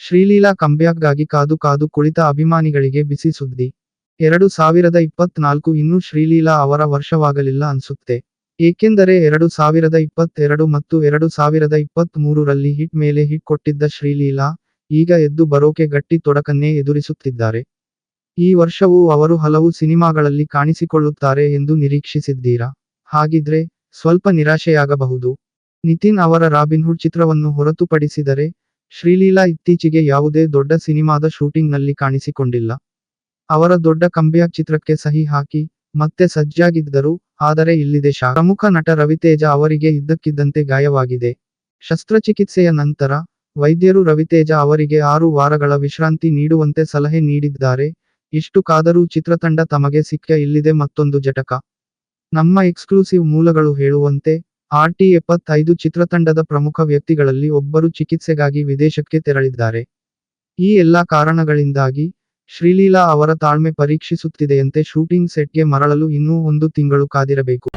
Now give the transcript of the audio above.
ಶ್ರೀಲೀಲಾ ಕಂಬ್ಯಾಕ್ಗಾಗಿ ಕಾದು ಕಾದು ಕುಳಿತ ಅಭಿಮಾನಿಗಳಿಗೆ ಬಿಸಿ ಸುದ್ದಿ. ಎರಡು ಸಾವಿರದ ಇಪ್ಪತ್ನಾಲ್ಕು ಇನ್ನೂ ಶ್ರೀಲೀಲಾ ಅವರ ವರ್ಷವಾಗಲಿಲ್ಲ ಅನ್ಸುತ್ತೆ. ಏಕೆಂದರೆ ಎರಡು ಸಾವಿರದ ಇಪ್ಪತ್ತೆರಡು ಮತ್ತು ಎರಡು ಸಾವಿರದ ಇಪ್ಪತ್ತ್ ಮೂರರಲ್ಲಿ ಹಿಟ್ ಮೇಲೆ ಹಿಟ್ ಕೊಟ್ಟಿದ್ದ ಶ್ರೀಲೀಲಾ ಈಗ ಎದ್ದು ಬರೋಕೆ ಗಟ್ಟಿ ತೊಡಕನ್ನೇ ಎದುರಿಸುತ್ತಿದ್ದಾರೆ. ಈ ವರ್ಷವೂ ಅವರು ಹಲವು ಸಿನಿಮಾಗಳಲ್ಲಿ ಕಾಣಿಸಿಕೊಳ್ಳುತ್ತಾರೆ ಎಂದು ನಿರೀಕ್ಷಿಸಿದ್ದೀರಾ? ಹಾಗಿದ್ರೆ ಸ್ವಲ್ಪ ನಿರಾಶೆಯಾಗಬಹುದು. ನಿತಿನ್ ಅವರ ರಾಬಿನ್ಹುಡ್ ಚಿತ್ರವನ್ನು ಹೊರತುಪಡಿಸಿದರೆ ಶ್ರೀಲೀಲಾ ಇತ್ತೀಚೆಗೆ ಯಾವುದೇ ದೊಡ್ಡ ಸಿನಿಮಾದ ಶೂಟಿಂಗ್ನಲ್ಲಿ ಕಾಣಿಸಿಕೊಂಡಿಲ್ಲ. ಅವರ ದೊಡ್ಡ ಕಂಬಿಯ ಚಿತ್ರಕ್ಕೆ ಸಹಿ ಹಾಕಿ, ಮತ್ತೆ ಸಜ್ಜಾಗಿದ್ದರು, ಆದರೆ ಇಲ್ಲಿದೆ ಶಾ. ಪ್ರಮುಖ ನಟ ರವಿತೇಜ ಅವರಿಗೆ ಇದ್ದಕ್ಕಿದ್ದಂತೆ ಗಾಯವಾಗಿದೆ. ಶಸ್ತ್ರಚಿಕಿತ್ಸೆಯ ನಂತರ, ವೈದ್ಯರು ರವಿತೇಜ ಅವರಿಗೆ ಆರು ವಾರಗಳ ವಿಶ್ರಾಂತಿ ನೀಡುವಂತೆ ಸಲಹೆ ನೀಡಿದ್ದಾರೆ. ಇಷ್ಟು ಕಾದರೂ ಚಿತ್ರತಂಡ ತಮಗೆ ಸಿಕ್ಕ ಇಲ್ಲಿದೆ ಮತ್ತೊಂದು ಜಟಕ. ನಮ್ಮ ಎಕ್ಸ್ಕ್ಲೂಸಿವ್ ಮೂಲಗಳು ಹೇಳುವಂತೆ ಆರ್ಟಿ ಎಪ್ಪತ್ತೈದು ಚಿತ್ರತಂಡದ ಪ್ರಮುಖ ವ್ಯಕ್ತಿಗಳಲ್ಲಿ ಒಬ್ಬರು ಚಿಕಿತ್ಸೆಗಾಗಿ ವಿದೇಶಕ್ಕೆ ತೆರಳಿದ್ದಾರೆ. ಈ ಎಲ್ಲಾ ಕಾರಣಗಳಿಂದಾಗಿ ಶ್ರೀಲೀಲಾ ಅವರ ತಾಳ್ಮೆ ಪರೀಕ್ಷಿಸುತ್ತಿದೆಯಂತೆ ಶೂಟಿಂಗ್ ಸೆಟ್ಗೆ ಮರಳಲು ಇನ್ನೂ ಒಂದು ತಿಂಗಳು ಕಾದಿರಬೇಕು.